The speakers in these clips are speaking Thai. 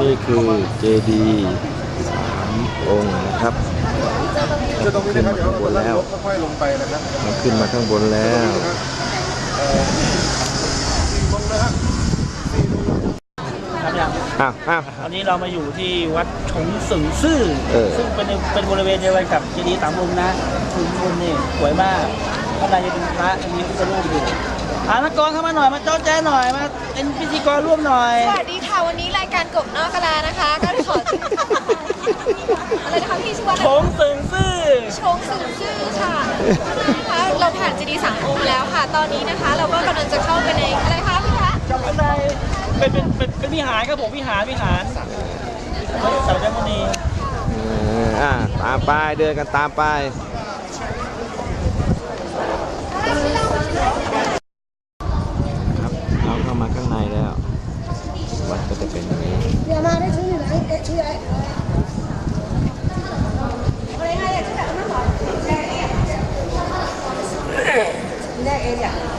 นี่คือเจดีสามองค์นะครับคือตรงนี้ขึ้นนะครับมาเดี๋ยวข้างบนแล้วค่อยๆลงไปนะครับมันขึ้นมาข้างบนแล้วเอ่อสี่ลงนะครับครับอย่างอ้าวอ้าว ตอนนี้เรามาอยู่ที่วัดฉงสึงซื่อ เออ ซึ่งเป็นเป็นบริเวณเดียวกันกับเจดีย์สามองค์นะถึงบนนี่สวยมากข้างในจะเป็นพระมีพุทธรูปอยู่อ่านักกรเข้ามาหน่อยมาเจ้าแจ้หน่อยมาเป็นพิธีกรร่วมหน่อย สวัสดีค่ะ วันนี้รายการกบนอกกะลานะคะ ก็ขอ อะไรนะคะพี่ชื่อว่าฉงสึงซื่อ ชงสื่อซื่อค่ะนะคะเราผ่านเจดีย์สามองค์แล้วค่ะ ตอนนี้นะคะ เราก็กำลังจะเข้าไปในอะไรคะพี่คะข้างในเป็นเป็นเป็นเป็นวิหารครับผมวิหารวิหารเสาเจ้ามุนีเอออ่าตามไปเดินกันตามไป ครับเราเข้ามาข้างในแล้ว วัดก็จะเป็นอย่างนี้ เ A 两。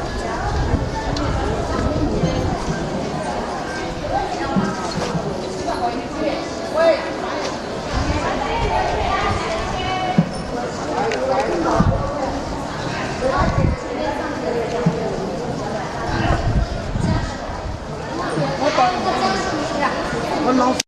我老。